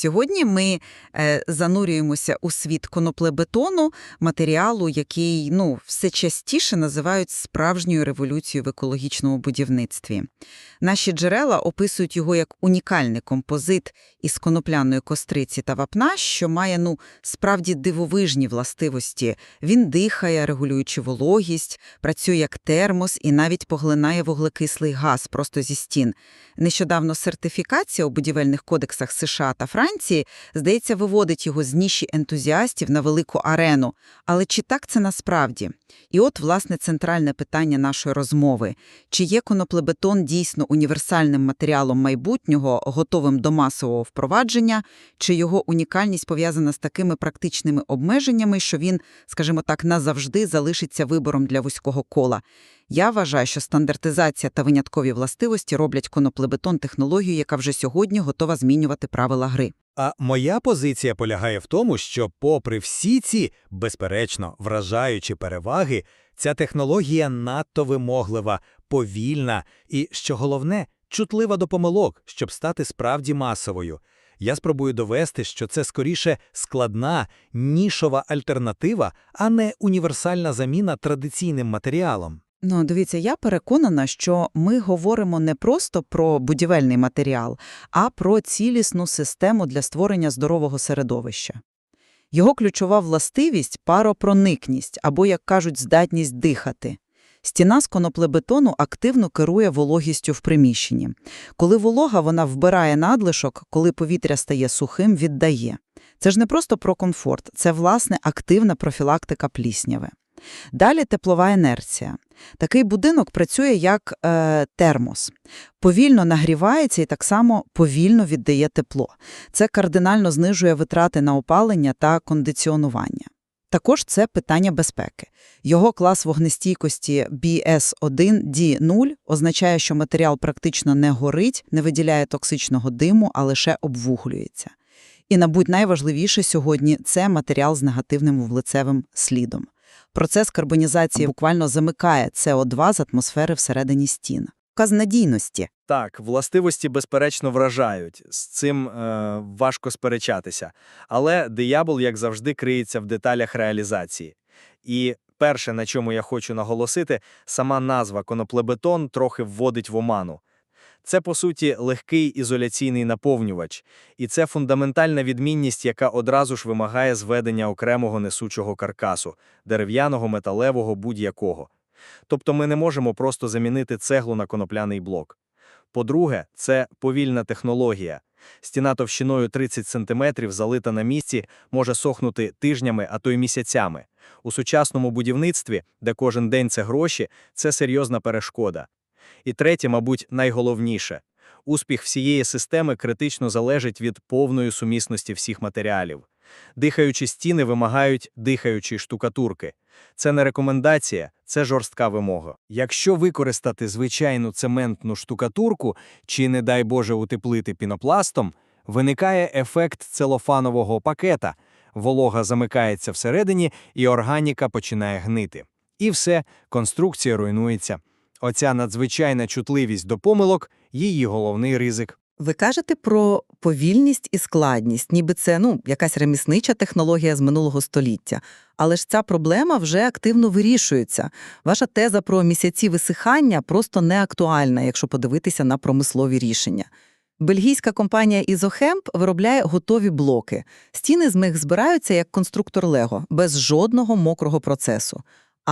Сьогодні ми е, занурюємося у світ коноплебетону, матеріалу, який ну, все частіше називають справжньою революцією в екологічному будівництві. Наші джерела описують його як унікальний композит із конопляної костриці та вапна, що має ну, справді дивовижні властивості. Він дихає, регулюючи вологість, працює як термос і навіть поглинає вуглекислий газ просто зі стін. Нещодавно сертифікація у будівельних кодексах США та Франції, здається, виводить його з ніші ентузіастів на велику арену. Але чи так це насправді? І от, власне, центральне питання нашої розмови. Чи є коноплебетон дійсно універсальним матеріалом майбутнього, готовим до масового впровадження, чи його унікальність пов'язана з такими практичними обмеженнями, що він, скажімо так, назавжди залишиться вибором для вузького кола? Я вважаю, що стандартизація та виняткові властивості роблять коноплебетон технологію, яка вже сьогодні готова змінювати правила гри. А моя позиція полягає в тому, що, попри всі ці, безперечно, вражаючі переваги, ця технологія надто вимоглива, повільна і, що головне, чутлива до помилок, щоб стати справді масовою. Я спробую довести, що це скоріше складна, нішова альтернатива, а не універсальна заміна традиційним матеріалам. Ну, дивіться, я переконана, що ми говоримо не просто про будівельний матеріал, а про цілісну систему для створення здорового середовища. Його ключова властивість – паропроникність, або, як кажуть, здатність дихати. Стіна з коноплебетону активно керує вологістю в приміщенні. Коли волога, вона вбирає надлишок, коли повітря стає сухим, віддає. Це ж не просто про комфорт, це, власне, активна профілактика плісняви. Далі теплова інерція. Такий будинок працює як е, термос. Повільно нагрівається і так само повільно віддає тепло. Це кардинально знижує витрати на опалення та кондиціонування. Також це питання безпеки. Його клас вогнестійкості BS1D0 означає, що матеріал практично не горить, не виділяє токсичного диму, а лише обвуглюється. І, мабуть, найважливіше сьогодні – це матеріал з негативним вуглецевим слідом. Процес карбонізації буквально замикає СО2 з атмосфери всередині стін. Каз надійності. Так, властивості, безперечно, вражають. З цим е, важко сперечатися. Але диявол, як завжди, криється в деталях реалізації. І перше, на чому я хочу наголосити, сама назва коноплебетон трохи вводить в оману. Це, по суті, легкий ізоляційний наповнювач, і це фундаментальна відмінність, яка одразу ж вимагає зведення окремого несучого каркасу, дерев'яного, металевого, будь-якого. Тобто ми не можемо просто замінити цеглу на конопляний блок. По-друге, це повільна технологія. Стіна товщиною 30 см, залита на місці, може сохнути тижнями, а то й місяцями. У сучасному будівництві, де кожен день це гроші, це серйозна перешкода. І третє, мабуть, найголовніше успіх всієї системи критично залежить від повної сумісності всіх матеріалів. Дихаючі стіни вимагають дихаючої штукатурки. Це не рекомендація, це жорстка вимога. Якщо використати звичайну цементну штукатурку чи, не дай Боже, утеплити пінопластом, виникає ефект целофанового пакета, волога замикається всередині, і органіка починає гнити. І все, конструкція руйнується. Оця надзвичайна чутливість до помилок її головний ризик. Ви кажете про повільність і складність, ніби це ну, якась реміснича технологія з минулого століття. Але ж ця проблема вже активно вирішується. Ваша теза про місяці висихання просто не актуальна, якщо подивитися на промислові рішення. Бельгійська компанія Ізохемп виробляє готові блоки. Стіни з них збираються як конструктор Лего, без жодного мокрого процесу.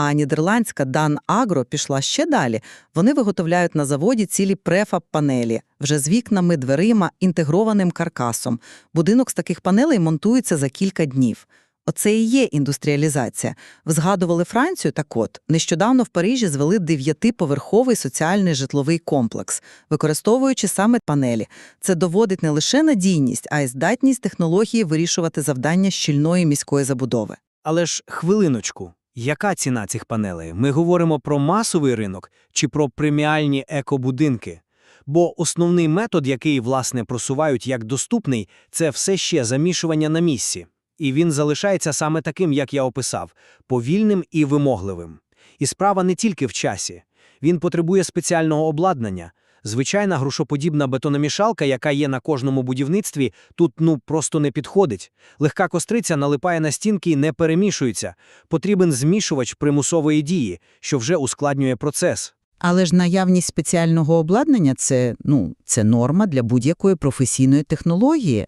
А нідерландська Дан Агро пішла ще далі. Вони виготовляють на заводі цілі префаб-панелі, вже з вікнами, дверима, інтегрованим каркасом. Будинок з таких панелей монтується за кілька днів. Оце і є індустріалізація. Ви згадували Францію, так от, нещодавно в Парижі звели дев'ятиповерховий соціальний житловий комплекс, використовуючи саме панелі. Це доводить не лише надійність, а й здатність технології вирішувати завдання щільної міської забудови. Але ж хвилиночку. Яка ціна цих панелей? Ми говоримо про масовий ринок чи про преміальні екобудинки? Бо основний метод, який, власне, просувають як доступний, це все ще замішування на місці. І він залишається саме таким, як я описав, повільним і вимогливим. І справа не тільки в часі. Він потребує спеціального обладнання, Звичайна грушоподібна бетономішалка, яка є на кожному будівництві, тут ну просто не підходить. Легка костриця налипає на стінки і не перемішується. Потрібен змішувач примусової дії, що вже ускладнює процес. Але ж наявність спеціального обладнання це, ну, це норма для будь-якої професійної технології.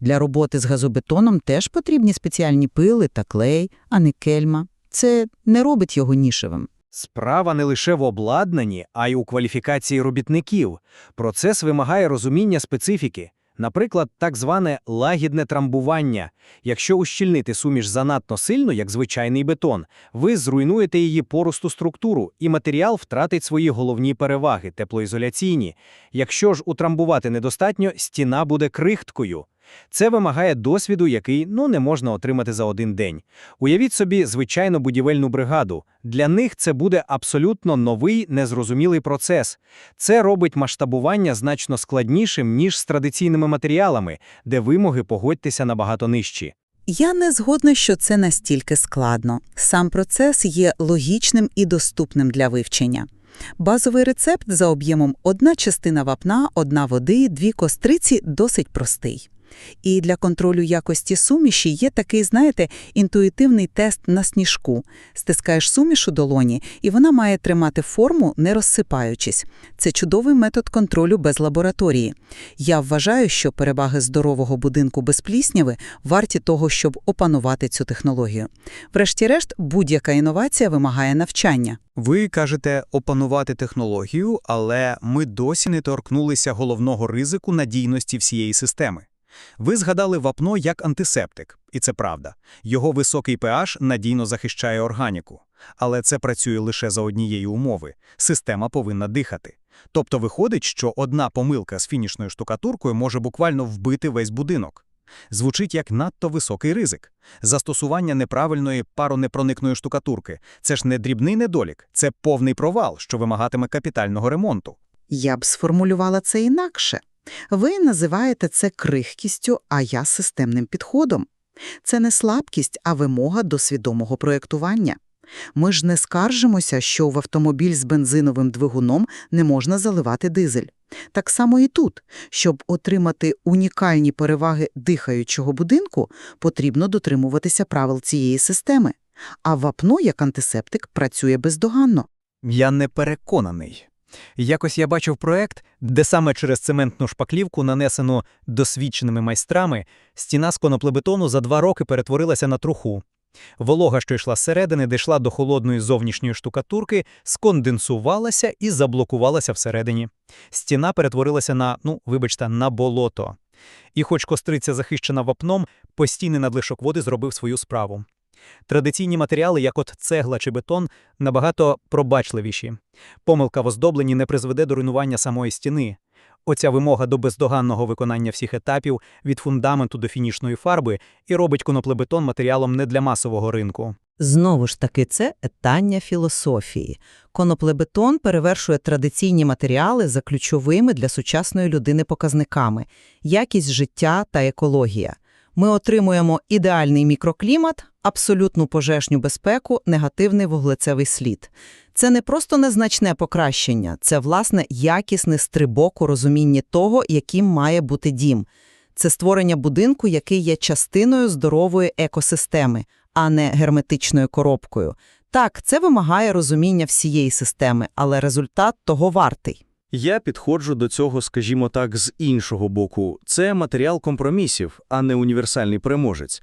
Для роботи з газобетоном теж потрібні спеціальні пили та клей, а не кельма. Це не робить його нішевим. Справа не лише в обладнанні, а й у кваліфікації робітників. Процес вимагає розуміння специфіки. Наприклад, так зване лагідне трамбування. Якщо ущільнити суміш занадто сильно, як звичайний бетон, ви зруйнуєте її поросту структуру, і матеріал втратить свої головні переваги теплоізоляційні. Якщо ж утрамбувати недостатньо, стіна буде крихткою. Це вимагає досвіду, який ну не можна отримати за один день. Уявіть собі звичайну будівельну бригаду. Для них це буде абсолютно новий, незрозумілий процес. Це робить масштабування значно складнішим, ніж з традиційними матеріалами, де вимоги погодьтеся набагато нижчі. Я не згодна, що це настільки складно. Сам процес є логічним і доступним для вивчення. Базовий рецепт за об'ємом одна частина вапна, одна води, дві костриці досить простий. І для контролю якості суміші є такий, знаєте, інтуїтивний тест на сніжку. Стискаєш суміш у долоні, і вона має тримати форму, не розсипаючись. Це чудовий метод контролю без лабораторії. Я вважаю, що переваги здорового будинку без плісняви варті того, щоб опанувати цю технологію. Врешті-решт, будь-яка інновація вимагає навчання. Ви кажете опанувати технологію, але ми досі не торкнулися головного ризику надійності всієї системи. Ви згадали вапно як антисептик, і це правда. Його високий pH надійно захищає органіку. Але це працює лише за однієї умови – система повинна дихати. Тобто виходить, що одна помилка з фінішною штукатуркою може буквально вбити весь будинок. Звучить як надто високий ризик. Застосування неправильної паронепроникної штукатурки – це ж не дрібний недолік, це повний провал, що вимагатиме капітального ремонту. Я б сформулювала це інакше. Ви називаєте це крихкістю, а я системним підходом. Це не слабкість, а вимога до свідомого проєктування. Ми ж не скаржимося, що в автомобіль з бензиновим двигуном не можна заливати дизель. Так само і тут. Щоб отримати унікальні переваги дихаючого будинку, потрібно дотримуватися правил цієї системи. А вапно, як антисептик, працює бездоганно. Я не переконаний. Якось я бачив проект, де саме через цементну шпаклівку, нанесену досвідченими майстрами, стіна з коноплебетону за два роки перетворилася на труху. Волога, що йшла зсередини, дійшла до холодної зовнішньої штукатурки, сконденсувалася і заблокувалася всередині. Стіна перетворилася на, ну, вибачте, на болото. І хоч костриця захищена вапном, постійний надлишок води зробив свою справу. Традиційні матеріали, як от цегла чи бетон, набагато пробачливіші. Помилка в оздобленні не призведе до руйнування самої стіни. Оця вимога до бездоганного виконання всіх етапів від фундаменту до фінішної фарби і робить коноплебетон матеріалом не для масового ринку. Знову ж таки, це етання філософії. Коноплебетон перевершує традиційні матеріали за ключовими для сучасної людини показниками – якість життя та екологія. Ми отримуємо ідеальний мікроклімат, абсолютну пожежню безпеку, негативний вуглецевий слід. Це не просто незначне покращення, це, власне, якісний стрибок у розумінні того, яким має бути дім. Це створення будинку, який є частиною здорової екосистеми, а не герметичною коробкою. Так, це вимагає розуміння всієї системи, але результат того вартий. Я підходжу до цього, скажімо так, з іншого боку. Це матеріал компромісів, а не універсальний переможець.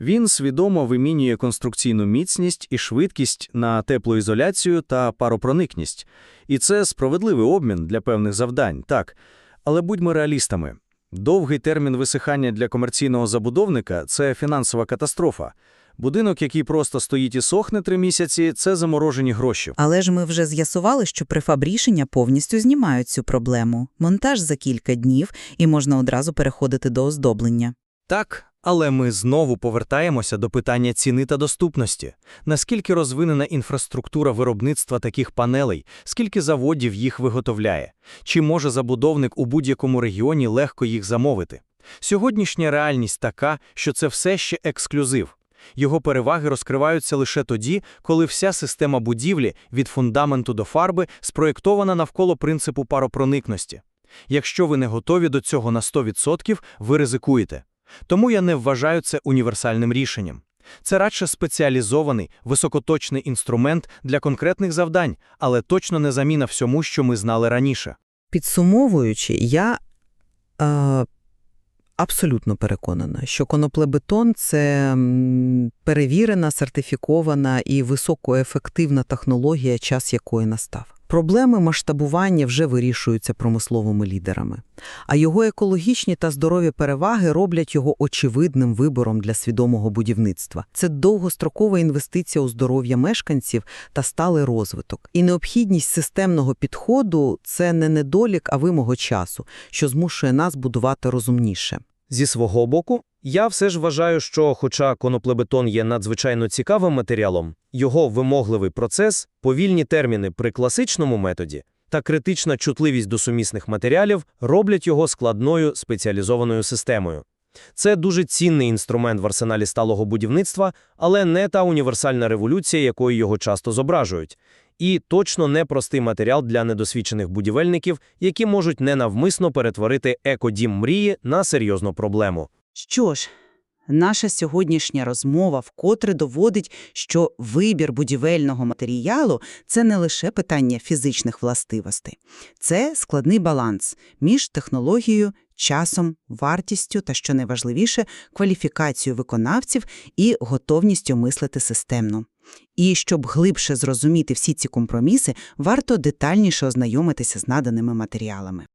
Він свідомо вимінює конструкційну міцність і швидкість на теплоізоляцію та паропроникність. І це справедливий обмін для певних завдань, так. Але будьмо реалістами. Довгий термін висихання для комерційного забудовника – це фінансова катастрофа. Будинок, який просто стоїть і сохне три місяці – це заморожені гроші. Але ж ми вже з'ясували, що префабрішення повністю знімають цю проблему. Монтаж за кілька днів, і можна одразу переходити до оздоблення. Так, але ми знову повертаємося до питання ціни та доступності. Наскільки розвинена інфраструктура виробництва таких панелей, скільки заводів їх виготовляє? Чи може забудовник у будь-якому регіоні легко їх замовити? Сьогоднішня реальність така, що це все ще ексклюзив. Його переваги розкриваються лише тоді, коли вся система будівлі від фундаменту до фарби спроєктована навколо принципу паропроникності. Якщо ви не готові до цього на 100%, ви ризикуєте. Тому я не вважаю це універсальним рішенням. Це радше спеціалізований, високоточний інструмент для конкретних завдань, але точно не заміна всьому, що ми знали раніше. Підсумовуючи, я е, абсолютно переконана, що коноплебетон – це перевірена, сертифікована і високоефективна технологія, час якої настав. Проблеми масштабування вже вирішуються промисловими лідерами, а його екологічні та здорові переваги роблять його очевидним вибором для свідомого будівництва. Це довгострокова інвестиція у здоров'я мешканців та сталий розвиток. І необхідність системного підходу – це не недолік, а вимога часу, що змушує нас будувати розумніше. Зі свого боку, я все ж вважаю, що хоча коноплебетон є надзвичайно цікавим матеріалом, його вимогливий процес, повільні терміни при класичному методі та критична чутливість до сумісних матеріалів роблять його складною спеціалізованою системою. Це дуже цінний інструмент в арсеналі сталого будівництва, але не та універсальна революція, якою його часто зображують. І точно не простий матеріал для недосвідчених будівельників, які можуть ненавмисно перетворити екодім мрії на серйозну проблему. Що ж, наша сьогоднішня розмова вкотре доводить, що вибір будівельного матеріалу – це не лише питання фізичних властивостей. Це складний баланс між технологією, часом, вартістю та, що найважливіше, кваліфікацією виконавців і готовністю мислити системно. І щоб глибше зрозуміти всі ці компроміси, варто детальніше ознайомитися з наданими матеріалами.